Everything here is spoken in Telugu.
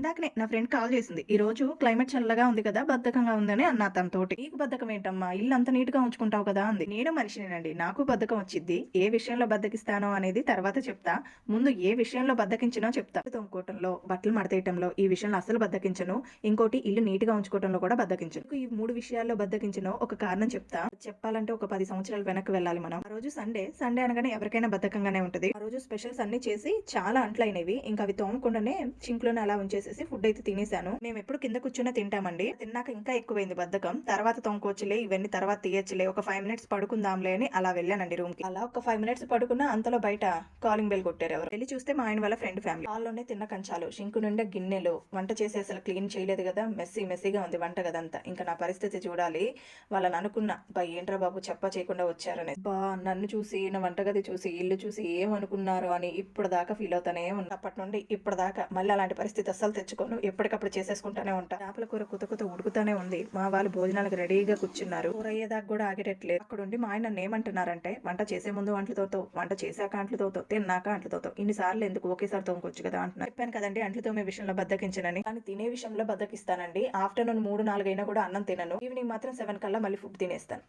ఇందాకనే నా ఫ్రెండ్ కాల్ చేసింది. ఈ రోజు క్లైమేట్ చల్లగా ఉంది కదా బద్ధకంగా ఉందని అన్న తనతోటి. నీకు బద్ధకం ఏంటమ్మా? ఇల్లు అంత నీట్గా ఉంచుకుంటావు కదా అంది. నేను మనిషినేనండి. నాకు బద్ధకం వచ్చింది ఏ విషయంలో బద్దకిస్తానో అనేది తర్వాత చెప్తా. ముందు ఏ విషయంలో బద్దకించినో చెప్తా. తోముకోవటంలో బట్టలు మడతేయటంలో ఈ విషయంలో అసలు బద్దకించను. ఇంకోటి ఇల్లు నీట్గా ఉంచుకోవటంలో కూడా బద్దకించను. ఈ మూడు విషయాల్లో బద్దకించను ఒక కారణం చెప్తా. చెప్పాలంటే ఒక పది సంవత్సరాలు వెనక్కి వెళ్ళాలి మనం. ఆ రోజు సండే. సండే అనగానే ఎవరికైనా బద్ధకంగానే ఉంటది. ఆ రోజు స్పెషల్స్ అన్ని చేసి చాలా అంట్లైనవి ఇంకా అవి తోమకుండానే చింక్లోనే అలా ఉంచేసి చేసేసి ఫుడ్ అయితే తినేసాను. మేము ఎప్పుడు కింద కూర్చునే తింటామండి. తిన్నాక ఇంకా ఎక్కువైంది బద్ధకం. తర్వాత తోముకోవచ్చులే ఇవన్నీ తర్వాత తీయచ్చులే. ఒక ఫైవ్ మినిట్స్ పడుకుందాంలే అని అలా వెళ్ళానండి రూమ్కి. అలా ఒక ఫైవ్ మినిట్స్ పడుకున్న అంతలో బయట కాలింగ్ బెల్ కొట్టారు ఎవరు. వెళ్ళి చూస్తే మా ఆయన వాళ్ళ ఫ్రెండ్ ఫ్యామిలీ హాల్లోనే తిన్న కంచాలు షింకు నిండా గిన్నెలు. వంట చేసి అసలు క్లీన్ చేయలేదు కదా. మెస్సీ మెస్సీగా ఉంది వంట కదంతా ఇంకా నా పరిస్థితి చూడాలి. వాళ్ళని అనుకున్నా బా ఏంట్రా బాబు చెప్ప చేయకుండా వచ్చారని. బా నన్ను చూసి నా వంటగది చూసి ఇల్లు చూసి ఏమనుకున్నారు? అని ఇప్పుడు దాకా ఫీల్ అవుతానే ఉన్నా. అప్పటి నుండి ఇప్పటిదాకా మళ్ళీ అలాంటి పరిస్థితి అస్సలు తెచ్చుకోను ఎప్పటికప్పుడు చేసేసుకుంటానే ఉంటా. చేపల కూర కుత కుత ఉడుకుతానే ఉంది. మా వాళ్ళు భోజనాలకు రెడీగా కూర్చున్నారు. కూర అయ్యేదాకా కూడా ఆగేటట్లేదు. అక్కడ ఉండి మా ఆయన ఏమంటున్నారంటే వంట చేసే ముందు అంట్లు తోతో వంట చేశాక అంట్లు తోతో తిన్నాక అంట్లు తోతో ఇన్నిసార్లు ఎందుకు ఒకేసారి తోముకోవచ్చు కదా? అంటున్నారు. చెప్పాను కదండి అంట్లు తోమే విషయంలో బద్దకించనని. కానీ తినే విషయంలో బద్దకిస్తానండి. ఆఫ్టర్నూన్ మూడు నాలుగైనా కూడా అన్నం తినను. ఈవినింగ్ మాత్రం సెవెన్ కల్లా మళ్ళీ ఫుడ్ తినేస్తాను.